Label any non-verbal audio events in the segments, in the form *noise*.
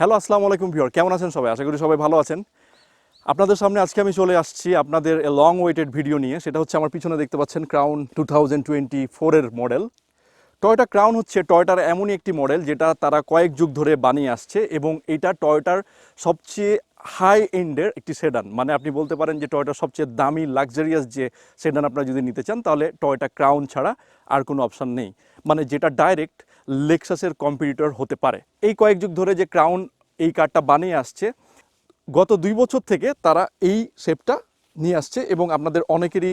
Hello, আসসালামু আলাইকুম viewer, কেমন আছেন সবাই? আশা করি সবাই ভালো আছেন। আপনাদের সামনে আজকে আমি চলে আসছি আপনাদের লং ওয়েটেড ভিডিও নিয়ে। সেটা হচ্ছে আমার পিছনে দেখতে পাচ্ছেন ক্রাউন টু থাউজেন্ড টোয়েন্টি ফোরের মডেল টয়টা ক্রাউন হচ্ছে টয়টার এমনই একটি মডেল যেটা তারা কয়েক যুগ ধরে বানিয়ে আসছে এবং এটা টয়টার সবচেয়ে হাই এন্ডের একটি সেডান মানে আপনি বলতে পারেন যে টয়োটার সবচেয়ে দামি লাক্সারিয়াস যে সেডান আপনারা যদি নিতে চান, তাহলে টয়টা ক্রাউন ছাড়া আর কোনো অপশান নেই। মানে যেটা ডাইরেক্ট লেক্সাসের কম্পিটিটর হতে পারে। এই কয়েক যুগ ধরে যে ক্রাউন এই কারটা বানিয়ে আসছে, গত দুই বছর থেকে তারা এই শেপটা নিয়ে আসছে এবং আপনাদের অনেকেরই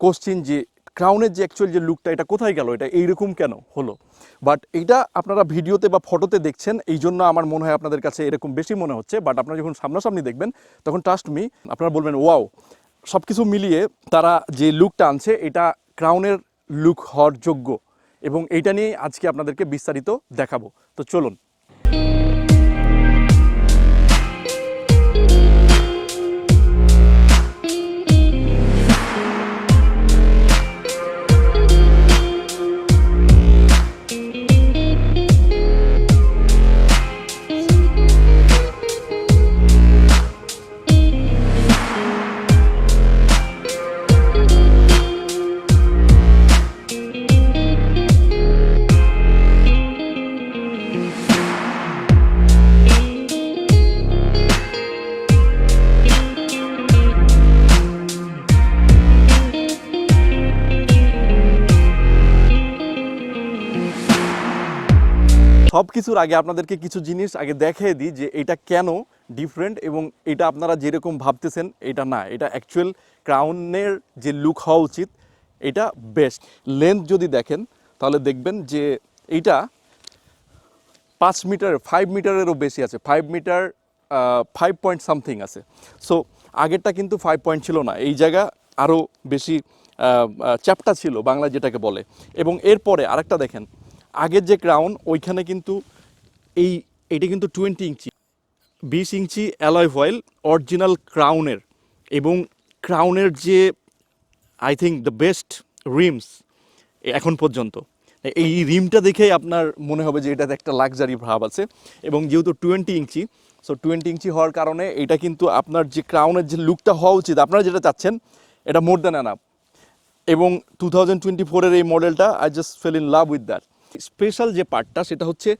কোশ্চিন যে ক্রাউনের যে অ্যাকচুয়াল যে লুকটা এটা কোথায় গেল? এটা এইরকম কেন হলো? বাট এইটা আপনারা ভিডিওতে বা ফটোতে দেখছেন, এই জন্য আমার মনে হয় আপনাদের কাছে এরকম বেশি মনে হচ্ছে। বাট আপনারা যখন সামনাসামনি দেখবেন, তখন ট্রাস্ট মি আপনারা বলবেন ওয়াও সব কিছু মিলিয়ে তারা যে লুকটা আনছে, এটা ক্রাউনের লুক হওয়ার যোগ্য। এবং এইটা নিয়ে আজকে আপনাদেরকে বিস্তারিত দেখাবো। তো চলুন। সব কিছুর আগে আপনাদেরকে কিছু জিনিস আগে দেখিয়ে দিই যে এটা কেন ডিফারেন্ট এবং এটা আপনারা যেরকম ভাবতেছেন এটা না। এটা অ্যাকচুয়াল ক্রাউনের যে লুক হওয়া উচিত, এটা বেস্ট লেন্থ যদি দেখেন, তাহলে দেখবেন যে এইটা পাঁচ মিটার ফাইভ মিটারেরও বেশি আছে। Five metre five point something আছে। সো আগেরটা কিন্তু ফাইভ পয়েন্ট ছিল না। এই জায়গা আরও বেশি চ্যাপটা ছিল, বাংলা যেটাকে বলে। এবং এরপরে আরেকটা দেখেন আগের যে ক্রাউন ওইখানে কিন্তু এই, এটা কিন্তু টোয়েন্টি ইঞ্চি। বিশ ইঞ্চি অ্যালয় ফয়েল অরিজিনাল ক্রাউনের এবং ক্রাউনের যে I think the best rims এখন পর্যন্ত। এই রিমটা দেখেই আপনার মনে হবে যে এটাতে একটা লাক্সারি ভাব আছে। এবং যেহেতু twenty inch so twenty inch হওয়ার কারণে এটা কিন্তু আপনার যে ক্রাউনের যে লুকটা হওয়া উচিত, আপনারা যেটা চাচ্ছেন, এটা মোর দ্যান অ্যানাপ এবং টু থাউজেন্ড টোয়েন্টি ফোরের এই মডেলটা I just fell in love with that special যে পার্টটা সেটা হচ্ছে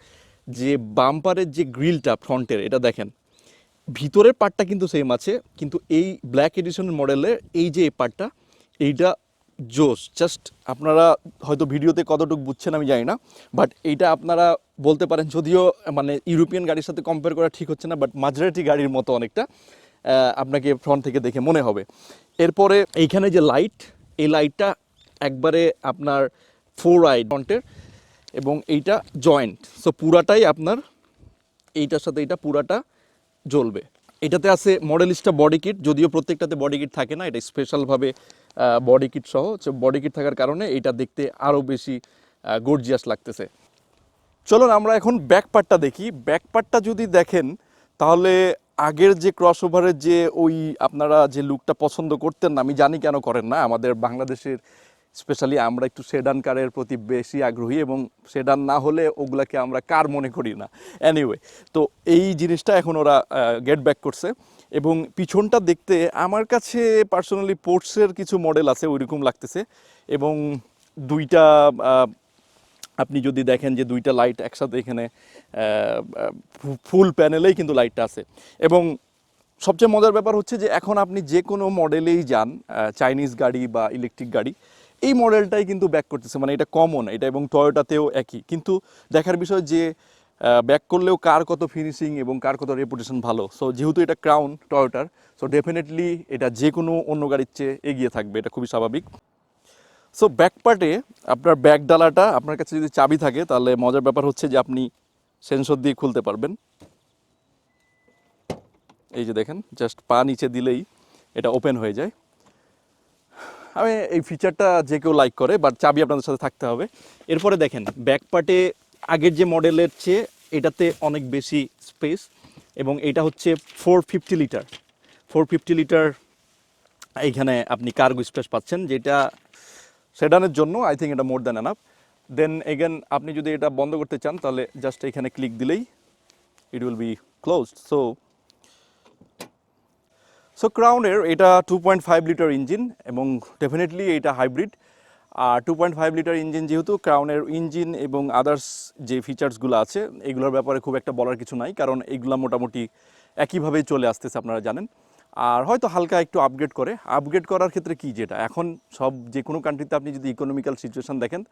যে বাম্পারের যে গ্রিলটা ফ্রন্টের, এটা দেখেন। ভিতরের পার্টটা কিন্তু সেম আছে, কিন্তু এই ব্ল্যাক এডিশন মডেলের এই যে পার্টটা, এইটা জোস। জাস্ট আপনারা হয়তো ভিডিওতে কতটুকু বুঝছেন আমি জানি না বাট এইটা আপনারা বলতে পারেন, যদিও মানে ইউরোপিয়ান গাড়ির সাথে কম্পেয়ার করা ঠিক হচ্ছে না বাট মাজরাটি গাড়ির মতো অনেকটা আপনাকে ফ্রন্ট থেকে দেখে মনে হবে। এরপরে এইখানে যে লাইট এই লাইটটা একবারে আপনার ফোর আই ফ্রন্টের এবং এইটা জয়েন্ট সো পুরাটাই আপনার এইটার সাথে এটা পুরাটা জ্বলবে। এটাতে আছে মডেলিস্টা বডি কিট যদিও প্রত্যেকটাতে বডি কিট থাকে না, এটা স্পেশালভাবে বডি কিট সহ বডি কিট থাকার কারণে এটা দেখতে আরও বেশি গর্জিয়াস লাগতেছে। চলুন আমরা এখন ব্যাক পার্টটা দেখি। ব্যাক পার্টটা যদি দেখেন, তাহলে আগের যে ক্রস ওভারের যে ওই আপনারা যে লুকটা পছন্দ করতেন না, আমি জানি কেন করেন না, আমাদের বাংলাদেশের স্পেশালি আমরা একটু সেডান কারের প্রতি বেশি আগ্রহী এবং সেডান না হলে ওগুলাকে আমরা কার মনে করি না। এনিওয়ে তো এই জিনিসটা এখন ওরা গেট ব্যাক করছে এবং পিছনটা দেখতে আমার কাছে পার্সোনালি পোর্টসের কিছু মডেল আছে ওইরকম লাগতেছে এবং দুইটা আপনি যদি দেখেন যে দুইটা লাইট একসাথে এখানে ফুল প্যানেলেই কিন্তু লাইটটা আছে এবং সবচেয়ে মজার ব্যাপার হচ্ছে যে এখন আপনি যে কোনো মডেলেই যান চাইনিজ গাড়ি বা ইলেকট্রিক গাড়ি এই মডেলটাই কিন্তু ব্যাক করতেছে মানে এটা কমন এটা এবং টয়োটাতেও একই। কিন্তু দেখার বিষয় যে ব্যাক করলেও কার কত ফিনিশিং এবং কার কত রেপুটেশন ভালো। সো যেহেতু এটা ক্রাউন টয়োটার সো ডেফিনেটলি এটা যে কোনো অন্য গাড়ির চেয়ে এগিয়ে থাকবে, এটা খুবই স্বাভাবিক। সো ব্যাক পার্টে আপনার ব্যাক ডালাটা আপনার কাছে যদি চাবি থাকে, তাহলে মজার ব্যাপার হচ্ছে যে আপনি সেন্সর দিয়ে খুলতে পারবেন। এই যে দেখেন জাস্ট পা নিচে দিলেই এটা ওপেন হয়ে যায়। আমি এই ফিচারটা যে কেউ লাইক করে বাট চাবি আপনাদের সাথে থাকতে হবে। এরপরে দেখেন ব্যাক পার্টে আগের যে মডেলের চেয়ে এটাতে অনেক বেশি স্পেস এবং এটা হচ্ছে four fifty litre four fifty litre এইখানে আপনি কার্গো স্পেস পাচ্ছেন, যেটা সেডানের জন্য আই থিঙ্ক এটা more than enough then again আপনি যদি এটা বন্ধ করতে চান, তাহলে জাস্ট এখানে ক্লিক দিলেই it will be closed so so ক্রাউনের এটা two point five litre engine এবং ডেফিনেটলি এটা হাইব্রিড আর two point five litre engine যেহেতু ক্রাউনের ইঞ্জিন এবং আদার্স যে ফিচার্সগুলো আছে, এগুলোর ব্যাপারে খুব একটা বলার কিছু নাই, কারণ এগুলো মোটামুটি একইভাবেই চলে আসতেছে, আপনারা জানেন। আর হয়তো হালকা একটু আপগ্রেড করে। আপগ্রেড করার ক্ষেত্রে কি যেটা? এখন সব যে কোনো কান্ট্রিতে আপনি যদি ইকোনমিক্যাল সিচুয়েশান দেখেন,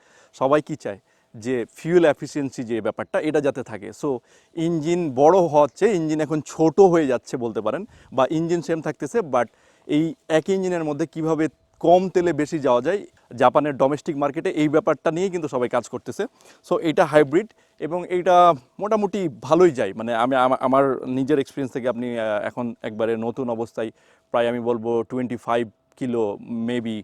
সবাই কি চায়? যে ফিউল এফিসিয়েন্সি যে ব্যাপারটা, এটা যাতে থাকে। সো ইঞ্জিন বড় হচ্ছে ইঞ্জিন এখন ছোট হয়ে যাচ্ছে বলতে পারেন, বা ইঞ্জিন সেম থাকতেছে বাট এই এক ইঞ্জিনের মধ্যে কীভাবে কম তেলে বেশি যাওয়া যায়, জাপানের ডোমেস্টিক মার্কেটে এই ব্যাপারটা নিয়ে কিন্তু সবাই কাজ করতেছে। সো এটা হাইব্রিড এবং এইটা মোটামুটি ভালোই যায়। মানে আমি আমার নিজের এক্সপিরিয়েন্স থেকে আপনি এখন একবারে নতুন অবস্থায় প্রায় আমি বলব twenty five kilo maybe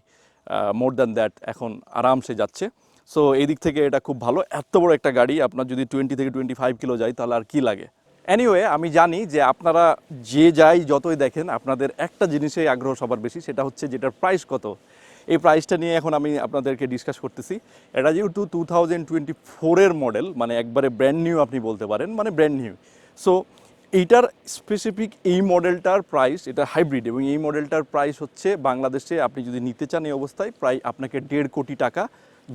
more than that এখন আরামসে যাচ্ছে। সো এই দিক থেকে এটা খুব ভালো। এত বড় একটা গাড়ি, আপনার যদি টোয়েন্টি থেকে টোয়েন্টি ফাইভ কিলো যায়, তাহলে আর কি লাগে? এনিওয়ে আমি জানি যে আপনারা যে যাই যতই দেখেন, আপনাদের একটা জিনিসে আগ্রহ সবার বেশি, সেটা হচ্ছে যেটার প্রাইস কত। এই প্রাইসটা নিয়ে এখন আমি আপনাদেরকে ডিসকাস করতেছি। এটা যেহেতু টু থাউজেন্ড টোয়েন্টি ফোরের মডেল মানে একবারে ব্র্যান্ড নিউ আপনি বলতে পারেন মানে ব্র্যান্ড নিউ সো এইটার স্পেসিফিক এই মডেলটার প্রাইস এটা হাইব্রিড এবং এই মডেলটার প্রাইস হচ্ছে বাংলাদেশে আপনি যদি নিতে চান এই অবস্থায়, প্রায় আপনাকে দেড় কোটি টাকা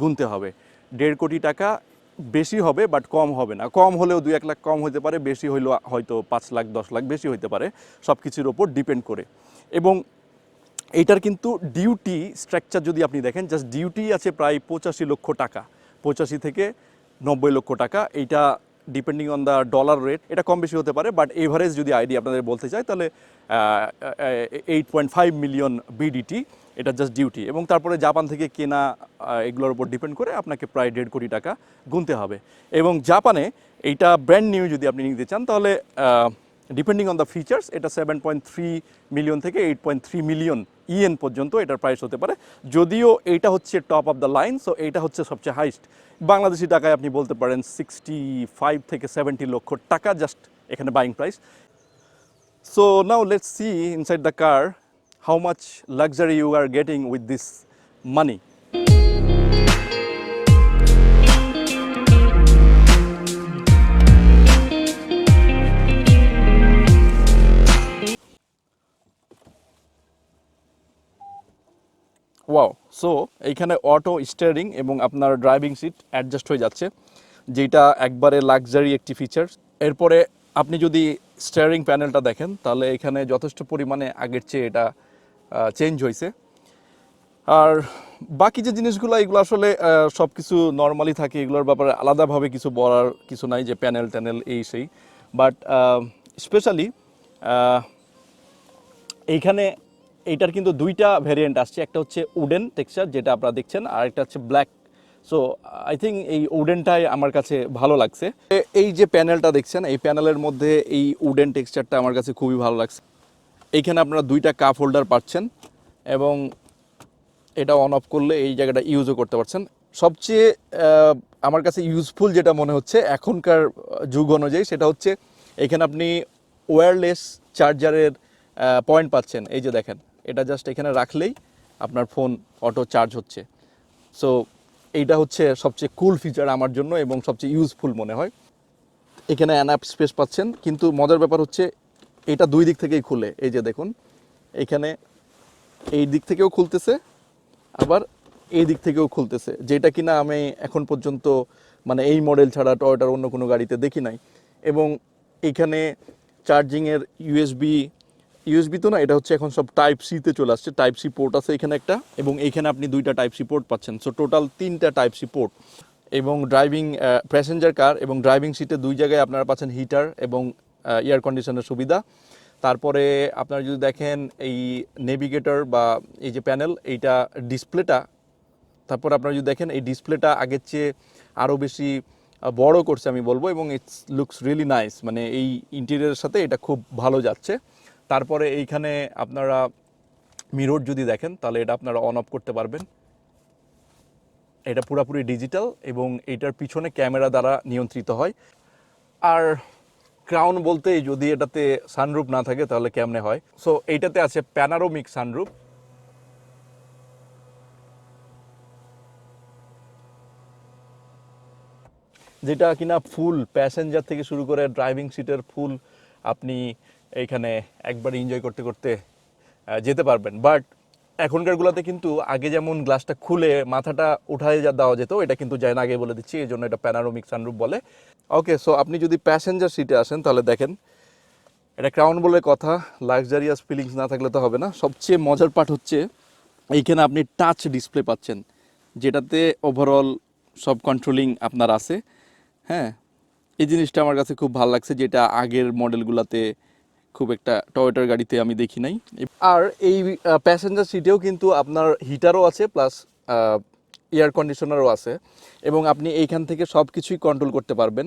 গুনতে হবে। দেড় কোটি টাকা বেশি হবে বাট কম হবে না। কম হলেও দু এক লাখ কম হতে পারে, বেশি হইলেও হয়তো পাঁচ লাখ, দশ লাখ বেশি হইতে পারে। সব কিছুর ওপর ডিপেন্ড করে। এবং এইটার কিন্তু ডিউটি স্ট্রাকচার যদি আপনি দেখেন জাস্ট ডিউটি আছে প্রায় পঁচাশি লক্ষ টাকা। পঁচাশি থেকে নব্বই লক্ষ টাকা। এইটা depending on the dollar rate এটা কম বেশি হতে পারে বাট এভারেজ যদি আইডি আপনাদের বলতে চাই, তাহলে eight point five million BDT এটা জাস্ট ডিউটি এবং তারপরে জাপান থেকে কেনা এগুলোর উপর ডিপেন্ড করে আপনাকে প্রায় দেড় কোটি টাকা গুনতে হবে। এবং জাপানে এইটা ব্র্যান্ড নিউ যদি আপনি নিতে চান, তাহলে ডিপেন্ডিং অন দ্য ফিচার্স এটা সেভেন পয়েন্ট থ্রি মিলিয়ন থেকে eight point three million yen পর্যন্ত এটার প্রাইস হতে পারে। যদিও এইটা হচ্ছে top of the line so এইটা হচ্ছে সবচেয়ে হাইস্ট বাংলাদেশি টাকায় আপনি বলতে পারেন সিক্সটি ফাইভ থেকে সেভেন্টি লক্ষ টাকা জাস্ট এখানে buying price so now let's see inside the car, how much luxury you are getting with this money. So এইখানে অটো স্টিয়ারিং এবং আপনার ড্রাইভিং সিট অ্যাডজাস্ট হয়ে যাচ্ছে, যেটা একবারে লাক্সারি একটি ফিচার এরপরে আপনি যদি স্টিয়ারিং প্যানেলটা দেখেন, তাহলে এখানে যথেষ্ট পরিমাণে আগের চেয়ে এটা চেঞ্জ হয়েছে। আর বাকি যে জিনিসগুলো, এগুলো আসলে সব কিছু নর্মালি থাকে, এগুলোর ব্যাপারে আলাদাভাবে কিছু বলার কিছু নাই যে প্যানেল ট্যানেল এই সেই। বাট স্পেশালি এইখানে এইটার কিন্তু দুইটা ভ্যারিয়েন্ট আসছে। একটা হচ্ছে উডেন টেক্সচার, যেটা আপনারা দেখছেন, আর একটা হচ্ছে ব্ল্যাক। সো আই থিঙ্ক এই উডেনটাই আমার কাছে ভালো লাগছে। এই যে প্যানেলটা দেখছেন, এই প্যানেলের মধ্যে এই উডেন টেক্সচারটা আমার কাছে খুবই ভালো লাগছে। এইখানে আপনারা দুইটা কাপ হোল্ডার পাচ্ছেন, এবং এটা অন অফ করলে এই জায়গাটা ইউজও করতে পারছেন। সবচেয়ে আমার কাছে ইউজফুল যেটা মনে হচ্ছে এখনকার যুগ অনুযায়ী, সেটা হচ্ছে এখানে আপনি ওয়্যারলেস চার্জারের পয়েন্ট পাচ্ছেন। এই যে দেখেন এটা জাস্ট এখানে রাখলেই আপনার ফোন অটো চার্জ হচ্ছে। সো এইটা হচ্ছে সবচেয়ে কুল ফিচার আমার জন্য এবং সবচেয়ে ইউজফুল মনে হয়। এখানে অ্যানাপ স্পেস পাচ্ছেন, কিন্তু মজার ব্যাপার হচ্ছে এটা দুই দিক থেকেই খুলে। এই যে দেখুন, এখানে এই দিক থেকেও খুলতেছে, আবার এই দিক থেকেও খুলতেছে। যেটা কিনা আমি এখন পর্যন্ত মানে এই মডেল ছাড়া টয়টার অন্য কোনো গাড়িতে দেখি নাই। এবং এখানে চার্জিংয়ের ইউএসবি ইউএসবি তো না, এটা হচ্ছে এখন সব টাইপ সিতে চলে আসছে। টাইপ সি পোর্ট আছে এখানে একটা, এবং এইখানে আপনি দুইটা টাইপ সি পোর্ট পাচ্ছেন। সো টোটাল তিনটা টাইপ সি পোর্ট এবং ড্রাইভিং প্যাসেঞ্জার কার এবং ড্রাইভিং সিটে দুই জায়গায় আপনারা পাচ্ছেন হিটার এবং এয়ার কন্ডিশনের সুবিধা। তারপরে আপনারা যদি দেখেন এই নেভিগেটর বা এই যে প্যানেল এইটা ডিসপ্লেটা তারপর আপনারা যদি দেখেন এই ডিসপ্লেটা আগের চেয়ে আরও বেশি বড় করছে আমি বলব, এবং ইটস লুকস রিয়েলি নাইস মানে এই ইন্টেরিয়ারের সাথে এটা খুব ভালো যাচ্ছে। তারপরে এইখানে আপনারা মিরর যদি দেখেন, তাহলে এটা আপনারা অন অফ করতে পারবেন। এটা পুরোপুরি ডিজিটাল এবং এটার পিছনে ক্যামেরা দ্বারা নিয়ন্ত্রিত হয়। আর ক্রাউন বলতে যদি এটাতে সানরুপ না থাকে, তাহলে কেমনে হয়? সো এইটাতে আছে প্যানারোমিক সানরুপ যেটা কিনা ফুল প্যাসেঞ্জার থেকে শুরু করে ড্রাইভিং সিটের ফুল আপনি এইখানে একবার এনজয় করতে করতে যেতে পারবেন। বাট এখনকারগুলোতে কিন্তু আগে যেমন গ্লাসটা খুলে মাথাটা উঠায় যা দেওয়া যেত, এটা কিন্তু যায় না আগে বলে দিচ্ছি এই জন্য এটা প্যানারোমিক সানরুফ বলে। ওকে সো আপনি যদি প্যাসেঞ্জার সিটে আসেন, তাহলে দেখেন, এটা ক্রাউন বলে কথা লাক্সারিয়াস ফিলিংস না থাকলে তো হবে না। সবচেয়ে মজার পার্ট হচ্ছে, এইখানে আপনি টাচ ডিসপ্লে পাচ্ছেন, যেটাতে ওভারঅল সব কন্ট্রোলিং আপনার আছে। হ্যাঁ এই জিনিসটা আমার কাছে খুব ভালো লাগছে, যেটা আগের মডেলগুলোতে খুব একটা টয়োটার গাড়িতে আমি দেখি নাই। আর এই প্যাসেঞ্জার সিটেও কিন্তু আপনার হিটারও আছে প্লাস এয়ার কন্ডিশনারও আছে এবং আপনি এইখান থেকে সব কিছুই কন্ট্রোল করতে পারবেন।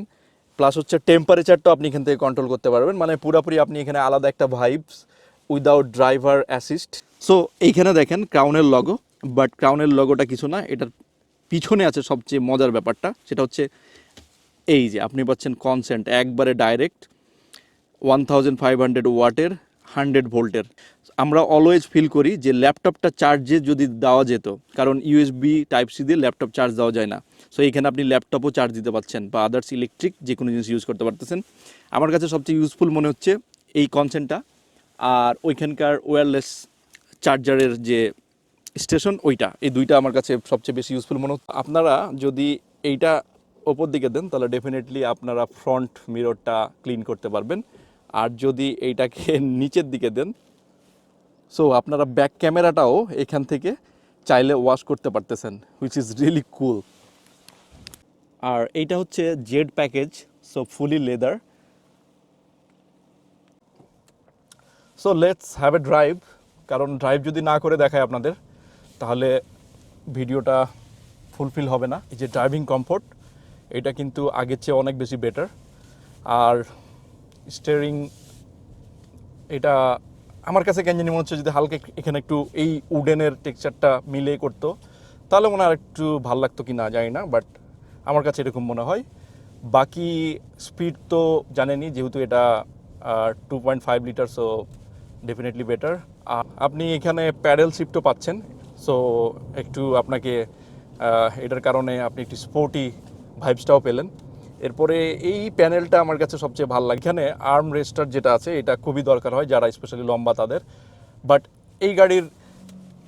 প্লাস হচ্ছে টেম্পারেচারটাও আপনি এখান থেকে কন্ট্রোল করতে পারবেন। মানে পুরোপুরি আপনি এখানে আলাদা একটা vibes without driver assist so এইখানে দেখেন ক্রাউনের লগো বাট ক্রাউনের লগোটা কিছু না, এটার পিছনে আছে সবচেয়ে মজার ব্যাপারটা, সেটা হচ্ছে এই যে, আপনি পাচ্ছেন কনসেন্ট একবারে direct one thousand five hundred ওয়াটের হান্ড্রেড ভোল্টের। আমরা অলওয়েজ ফিল করি যে ল্যাপটপটা চার্জে যদি দেওয়া যেত, কারণ ইউএসবি টাইপ সি দিয়ে ল্যাপটপ চার্জ দেওয়া যায় না। সো এইখানে আপনি ল্যাপটপও চার্জ দিতে পারছেন বা আদার্স ইলেকট্রিক যে কোনো জিনিস ইউজ করতে পারতেছেন। আমার কাছে সবচেয়ে ইউজফুল মনে হচ্ছে এই কনসেন্টটা আর ওইখানকার ওয়্যারলেস চার্জারের যে স্টেশন ওইটা। এই দুইটা আমার কাছে সবচেয়ে বেশি ইউজফুল মনে হচ্ছে। আপনারা যদি এইটা ওপর দিকে দেন, তাহলে ডেফিনেটলি আপনারা ফ্রন্ট মিররটা ক্লিন করতে পারবেন। আর যদি এইটাকে *laughs* নিচের দিকে দেন সো আপনারা ব্যাক ক্যামেরাটাও এখান থেকে চাইলে ওয়াশ করতে পারতেছেন হুইচ ইজ রিয়েলি কুল আর এইটা হচ্ছে Z package so fully leather so let's have a drive কারণ ড্রাইভ যদি না করে দেখায় আপনাদের, তাহলে ভিডিওটা ফুলফিল হবে না। এই যে ড্রাইভিং কমফোর্ট এটা কিন্তু আগের চেয়ে অনেক বেশি বেটার আর স্টিয়ারিং এটা আমার কাছে কেন জানি মনে হচ্ছে যদি হালকা এখানে একটু এই উডেনের টেক্সচারটা মিলে করতো, তাহলে মনে হয় একটু ভালো লাগতো কি না জানি না বাট আমার কাছে এরকম মনে হয়। বাকি স্পিড তো জানেনই, যেহেতু এটা two point five litre so definitely better আপনি এখানে প্যাডেল শিফটও পাচ্ছেন সো একটু আপনাকে এটার কারণে আপনি একটু স্পোর্টি ভাইবসটাও পেলেন। এরপরে এই প্যানেলটা আমার কাছে সবচেয়ে ভালো লাগে। এখানে আর্ম রেস্টার যেটা আছে, এটা খুবই দরকার হয় যারা স্পেশালি লম্বা তাদের। বাট এই গাড়ির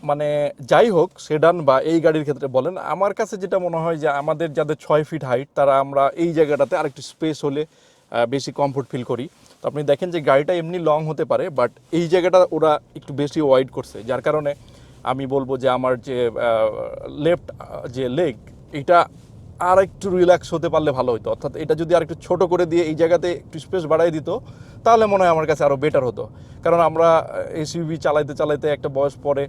মানে যাই হোক সেডান বা এই গাড়ির ক্ষেত্রে বলেন, আমার কাছে যেটা মনে হয় যে আমাদের যাদের ছয় ফিট হাইট তারা আমরা এই জায়গাটাতে আরেকটু স্পেস হলে বেশি কমফোর্ট ফিল করি। তো আপনি দেখেন যে গাড়িটা এমনি লং হতে পারে বাট এই জায়গাটা ওরা একটু বেশি ওয়াইড করছে। যার কারণে আমি বলব যে আমার যে লেফট যে লেগ এটা আর একটু রিল্যাক্স হতে পারলে ভালো হতো অর্থাৎ এটা যদি আর একটু ছোট করে দিয়ে এই জায়গাতে একটু স্পেস বাড়াই দিত, তাহলে মনে হয় আমার কাছে আরও বেটার হতো। কারণ আমরা এসইউভি চালাইতে চালাইতে একটা বয়স পরে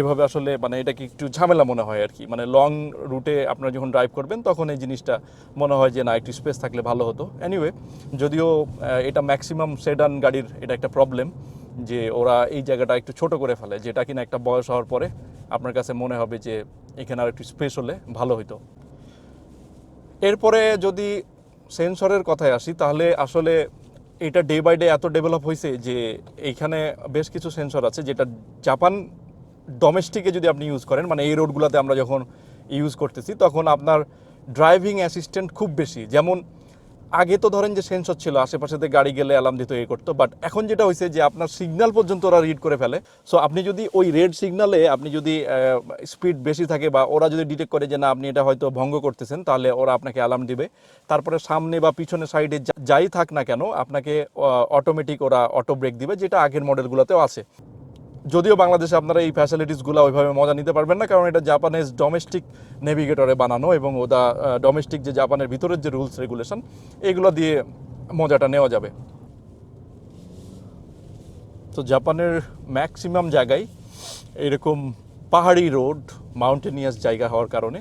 এভাবে আসলে মানে এটা কি একটু ঝামেলা মনে হয় আর কি। মানে লং রুটে আপনারা যখন ড্রাইভ করবেন, তখন এই জিনিসটা মনে হয় যে না, একটু স্পেস থাকলে ভালো হতো। এনিওয়ে যদিও এটা ম্যাক্সিমাম সেডান গাড়ির এটা একটা প্রবলেম যে ওরা এই জায়গাটা একটু ছোট করে ফেলে, যেটা কিনা একটা বয়স হওয়ার পরে আপনার কাছে মনে হবে যে এখানে আর একটু স্পেস হলে ভালো হতো এরপরে যদি সেন্সরের কথায় আসি, তাহলে আসলে এটা ডে বাই ডে এত ডেভেলপ হয়েছে যে এইখানে বেশ কিছু সেন্সর আছে যেটা জাপান ডোমেস্টিকে যদি আপনি ইউজ করেন মানে এই রোডগুলোতে আমরা যখন ইউজ করতেছি, তখন আপনার ড্রাইভিং অ্যাসিস্ট্যান্ট খুব বেশি। যেমন আগে তো ধরেন যে সেন্সর ছিল, আশেপাশেতে গাড়ি গেলে অ্যালার্ম দিত, এ করতো বাট এখন যেটা হয়েছে যে আপনার সিগনাল পর্যন্ত ওরা রিড করে ফেলে। সো আপনি যদি ওই রেড সিগনালে আপনি যদি স্পিড বেশি থাকে বা ওরা যদি ডিটেক্ট করে যে না, আপনি এটা হয়তো ভঙ্গ করতেছেন, তাহলে ওরা আপনাকে অ্যালার্ম দিবে। তারপরে সামনে বা পিছনে সাইডে যাই থাক না কেন, আপনাকে অটোমেটিক ওরা অটো ব্রেক দিবে, যেটা আগের মডেলগুলোতেও আছে। যদিও বাংলাদেশে আপনারা এই ফ্যাসিলিটিসগুলো ওইভাবে মজা নিতে পারবেন না, কারণ এটা জাপানের ডোমেস্টিক নেভিগেটরে বানানো এবং ওদা ডোমেস্টিক যে জাপানের ভিতরের যে রুলস রেগুলেশন এগুলো দিয়ে মজাটা নেওয়া যাবে। তো জাপানের ম্যাক্সিমাম জায়গায় এরকম পাহাড়ি রোড মাউন্টেনিয়াস জায়গা হওয়ার কারণে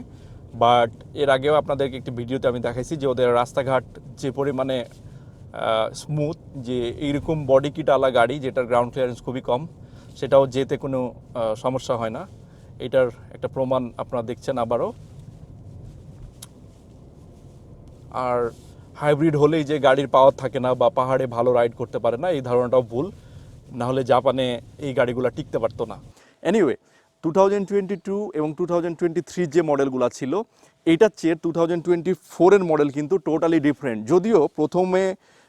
বাট এর আগেও আপনাদেরকে একটি ভিডিওতে আমি দেখাইছি যে ওদের রাস্তাঘাট যে পরিমাণে স্মুথ যে এইরকম বডি কিটালা গাড়ি, যেটার গ্রাউন্ড ক্লিয়ারেন্স খুবই কম সেটাও যেতে কোনো সমস্যা হয় না। এটার একটা প্রমাণ আপনারা দেখছেন আবারও। আর হাইব্রিড হলেই যে গাড়ির পাওয়ার থাকে না বা পাহাড়ে ভালো রাইড করতে পারে না, এই ধারণাটাও ভুল। না হলে জাপানে এই গাড়িগুলো টিকতে পারতো না। Anyway two thousand twenty two এবং টু থাউজেন্ড টোয়েন্টি থ্রি যে মডেলগুলো ছিল এইটার চেয়ে টু থাউজেন্ড টোয়েন্টি ফোরের মডেল কিন্তু টোটালি ডিফারেন্ট যদিও প্রথমে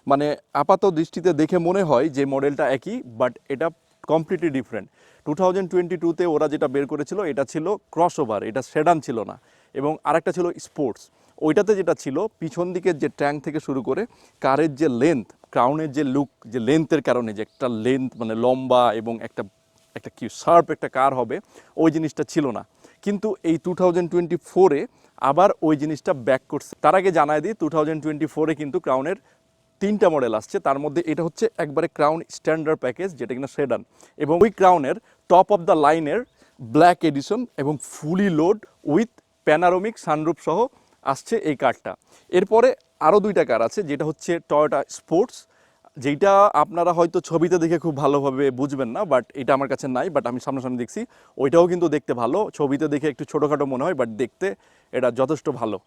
মানে আপাত দৃষ্টিতে দেখে মনে হয় যে মডেলটা একই বাট এটা completely different two thousand twenty টুতে ওরা যেটা বের করেছিল, এটা ছিল ক্রস ওভার এটা সেডান ছিল না। এবং আরেকটা ছিল স্পোর্টস ওইটাতে যেটা ছিল, পিছন দিকের যে ট্যাঙ্ক থেকে শুরু করে কারের যে লেন্থ ক্রাউনের যে লুক যে লেন্থের কারণে যে একটা লেন্থ মানে লম্বা এবং একটা একটা কি শার্প একটা কার হবে, ওই জিনিসটা ছিল না। কিন্তু এই টু থাউজেন্ড টোয়েন্টি ফোরে আবার ওই জিনিসটা ব্যাক করছে। তার আগে জানায় দিই টু থাউজেন্ড টোয়েন্টি ফোরে কিন্তু ক্রাউনের তিনটা মডেল আসছে। তার মধ্যে এটা হচ্ছে একবারে ক্রাউন স্ট্যান্ডার্ড প্যাকেজ যেটা কিনা সেডান এবং ওই ক্রাউনের টপ অফ দ্য লাইনের ব্ল্যাক এডিশন এবং fully load with panoramic sunroof সহ আসছে এই কারটা। এরপরে আরও দুইটা কার আছে, যেটা হচ্ছে টয়োটা স্পোর্টস যেটা আপনারা হয়তো ছবিতে দেখে খুব ভালোভাবে বুঝবেন না বাট এটা আমার কাছে নাই বাট আমি সামনাসামনি দেখছি। ওইটাও কিন্তু দেখতে ভালো। ছবিতে দেখে একটু ছোটোখাটো মনে হয় বাট দেখতে এটা যথেষ্ট ভালো।